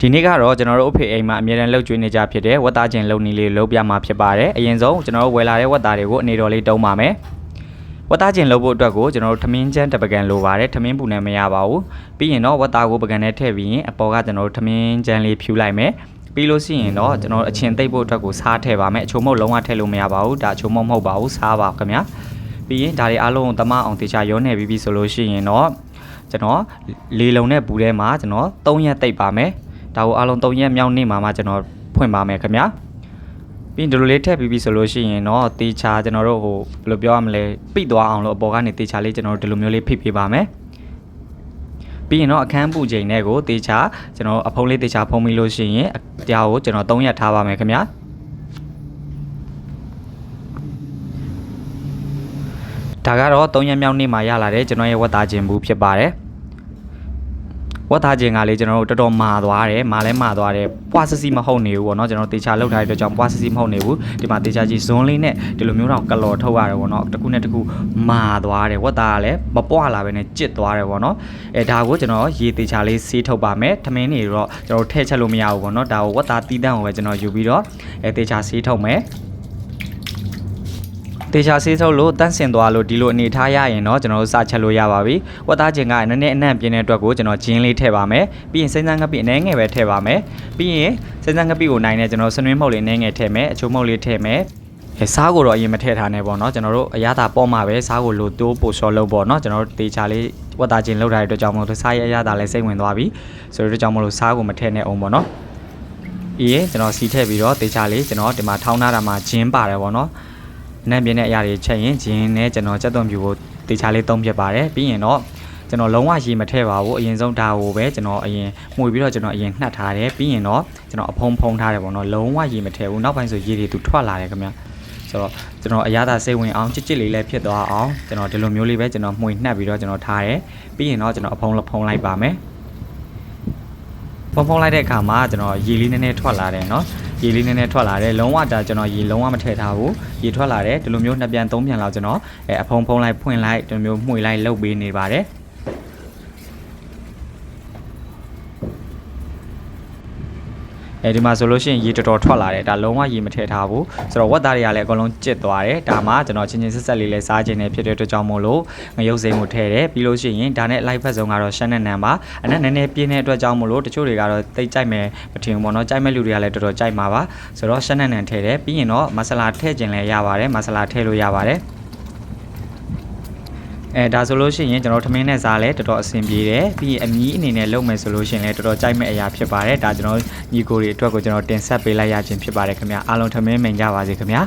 ဒီနေ့ကတော့ကျွန်တော်တို့အဖေအိမ်မှာအမြဲတမ်းလှုပ်ကြွေးနေကြဖြစ်တဲ့ဝက်သားချင်းလုံနီလေးလှုပ်ပြမှာဖြစ်ပါတယ်အရင်ဆုံးကျွန်တော်တို့ဝယ်လာတဲ့ဝက်သားတွေကိုအနေတော်လေးတုံးပါမယ်ဝက်သားချင်းလှုပ်ဖို့အတွက်ကိုကျွန်တော်တို့ထမင်းချမ်းတစ်ပကံလိုပါတယ်ထမင်းပူနဲ့မရပါဘူးပြီးရင်တော့ဝက်သားကိုပကံနဲ့ထည့်ပြီးရင်အပေါ်ကကျွန်တော်တို့ထမင်းချမ်းလေးဖြူလိုက်မယ်ပြီးလို့ရှိရင်တော့ကျွန်တော်တို့အချင်းသိပ်ဖို့အတွက်ကိုစားထည့်ပါမယ်အချိုမုတ်လုံးဝထည့်လို့မရပါဘူးဒါအချိုမုတ်မဟုတ်ပါဘူးစားပါခင်ဗျာပြီးရင်ဒါတွေအားလုံးကိုတမအောင်တေချာရောနေပြီးပြီဆိုလို့ရှိရင်တော့ကျွန်တော်လေလုံနဲ့ဘူးထဲမှာကျွန်တော်3ရက်တိတ်ပါမယ် ဒါကိုအားလုံး3ရက်မြောက်နေ့မှာမှကျွန်တော်ဖွင့်ပါမယ်ခင်ဗျာပြီးရင်ဒီလိုလေးထည့်ပြီးပြီဆိုလို့ရှိရင်တော့တေချာကျွန်တော်တို့ဟိုဘယ်လိုပြောရမလဲပိတ်သွားအောင်လို့အပေါ်ကနေတေချာလေးကျွန်တော်တို့ဒီလိုမျိုးလေးဖိပေးပါမယ်ပြီးရင်တော့အခန်းပူချိန်နဲ့ကိုတေချာကျွန်တော်အဖုံးလေးတေချာဖုံးပြီးလို့ရှိရင်တရားကိုကျွန်တော်3ရက်ထားပါမယ်ခင်ဗျာဒါကတော့3ရက်မြောက်နေ့မှာရလာတဲ့ကျွန်တော်ရဲ့ဝတ်သားခြင်းဘူးဖြစ်ပါတယ် ဝတ်သားခြင်းကလေးကျွန်တော်တို့တော်တော်မာသွားတယ်မာလဲမာသွားတယ်ပွားစစီမဟုတ်နေဘူးပေါ့နော်ကျွန်တော်တေချာလောက်ထားတဲ့အတွက်ကြောင့်ပွားစစီမဟုတ်နေဘူးဒီမှာတေချာကြီးဇွန်လေးနဲ့ဒီလိုမျိုးတော့ကလော်ထုတ်ရတယ်ပေါ့နော်တစ်ခုနဲ့တစ်ခုမာသွားတယ်ဝတ်သားကလည်းမပွားလာပဲနဲ့ကြစ်သွားတယ်ပေါ့နော်အဲဒါကိုကျွန်တော်ရေတေချာလေးဆေးထုတ်ပါမယ်ထမင်းတွေတော့ကျွန်တော်ထည့်ချက်လို့မရဘူးပေါ့နော်ဒါကိုဝတ်သားတီးတန်းကိုပဲကျွန်တော်ယူပြီးတော့အဲတေချာဆေးထုတ်မယ် တေချာဆေးထုတ်လို့တန့်စင်သွားလို့ဒီလိုအနေထားရရင်တော့ကျွန်တော်တို့စချက်လို့ရပါပြီ။ဝတ်သားခြင်းကနည်းနည်းအနံ့ပြင်းတဲ့အတွက်ကိုကျွန်တော်ဂျင်းလေးထည့်ပါမယ်။ပြီးရင်စိမ့်စမ်းငပိအနည်းငယ်ပဲထည့်ပါမယ်။ပြီးရင်စိမ့်စမ်းငပိကိုနိုင်နဲ့ကျွန်တော်ဆွနွေးမှုတ်လေးအနည်းငယ်ထည့်မယ်။အချိုးမှုတ်လေးထည့်မယ်။အဲစားကိုတော့အရင်မထည့်ထားနဲ့ပေါ့နော်ကျွန်တော်တို့အရသာပေါ့မှာပဲစားကိုလိုတိုးပို့လျှော်လို့ပေါ့နော်ကျွန်တော်တို့တေချာလေးဝတ်သားခြင်းလောက်ထားတဲ့အတွက်ကြောင့်မလို့စားရအရသာလည်းစိတ်ဝင်သွားပြီဆိုတော့ကြောင့်မလို့စားကိုမထည့်နဲ့အောင်ပေါ့နော်။အေးကျွန်တော်စီထည့်ပြီးတော့တေချာလေးကျွန်တော်ဒီမှာထောင်းထားတာမှာဂျင်းပါတယ်ပေါ့နော်။ နံပြင်းတဲ့အရာတွေချက်ရင်ဂျင်းနဲ့ကျွန်တော်စက်သွန်ပြူကိုတေချာလေးသုံးဖြစ်ပါတယ်ပြီးရင်တော့ကျွန်တော်လုံးဝရေမထည့်ပါဘူးအရင်ဆုံးဒါကိုပဲကျွန်တော်အရင်မှုပြီးတော့ကျွန်တော်အရင်နှက်ထားတယ်ပြီးရင်တော့ကျွန်တော်အဖုံးဖုံးထားတယ်ပေါ့နော်လုံးဝရေမထည့်ဘူးနောက်ပိုင်းဆိုရေတွေသူထွက်လာတယ်ခင်ဗျဆိုတော့ကျွန်တော်အရသာစိတ်ဝင်အောင်ချစ်ချစ်လေးလည်းဖြစ်သွားအောင်ကျွန်တော်ဒီလိုမျိုးလေးပဲကျွန်တော်မှုနှက်ပြီးတော့ကျွန်တော်ထားတယ်ပြီးရင်တော့ကျွန်တော်အဖုံးလဖုံးလိုက်ပါမယ်ဖုံးဖုံးလိုက်တဲ့အခါမှာကျွန်တော်ရေလေးနည်းနည်းထွက်လာတယ်เนาะ ရေလေးနည်းနည်းထွက်လာတယ်လုံးဝဒါကျွန်တော်ရေလုံးဝမထည့်ထားဘူးရေထွက်လာတယ်ဒီလိုမျိုးနှစ်ပြန်သုံးပြန်လောက်ကျွန်တော်အဲအဖုံဖုံလိုက်ဖွင့်လိုက်ဒီလိုမျိုးမှွေလိုက်လှုပ်ပေးနေပါတယ် အဲဒီမှာဆိုလို့ရှိရင်ရေတော်တော်ထွက်လာတယ်ဒါလုံးဝရေမထည့်ထားဘူးဆိုတော့ဝက်သားတွေကလည်းအကုန်လုံးကျစ်သွားတယ်ဒါမှကျွန်တော်ချင်းချင်းဆက်ဆက်လေးလေးစားခြင်းနဲ့ဖြစ်တဲ့အတွက်ကြောင့်မို့လို့ငရုတ်စိမ်းကိုထည့်တယ်ပြီးလို့ရှိရင်ဒါနဲ့ live ဖက်ဆုံးကတော့ရှမ်းနဲ့နံပါအနက်နည်းနည်းပြင်းတဲ့အတွက်ကြောင့်မို့လို့တချို့တွေကတော့တိတ်ကြိုက်မယ်မထင်ဘူးပေါ့နော်ကြိုက်မဲ့လူတွေကလည်းတော်တော်ကြိုက်မှာပါဆိုတော့ရှမ်းနဲ့နံထည့်တယ်ပြီးရင်တော့မဆလာထည့်ခြင်းလည်းရပါတယ်မဆလာထည့်လို့ရပါတယ် အဲဒါဆိုလို့ရှိရင်ကျွန်တော်ထမင်းနဲ့စားလဲတော်တော်အဆင်ပြေတယ်ပြီးရင်အမီးအနေနဲ့လုပ်မယ်ဆိုလို့ရှိရင်လည်းတော်တော်ကြိုက်မဲ့အရာဖြစ်ပါတယ်ဒါကျွန်တော်ညီကိုတွေအတွက်ကိုကျွန်တော်တင်ဆက်ပေးလိုက်ရခြင်းဖြစ်ပါတယ်ခင်ဗျာအားလုံးထမင်းမင်ကြပါစေခင်ဗျာ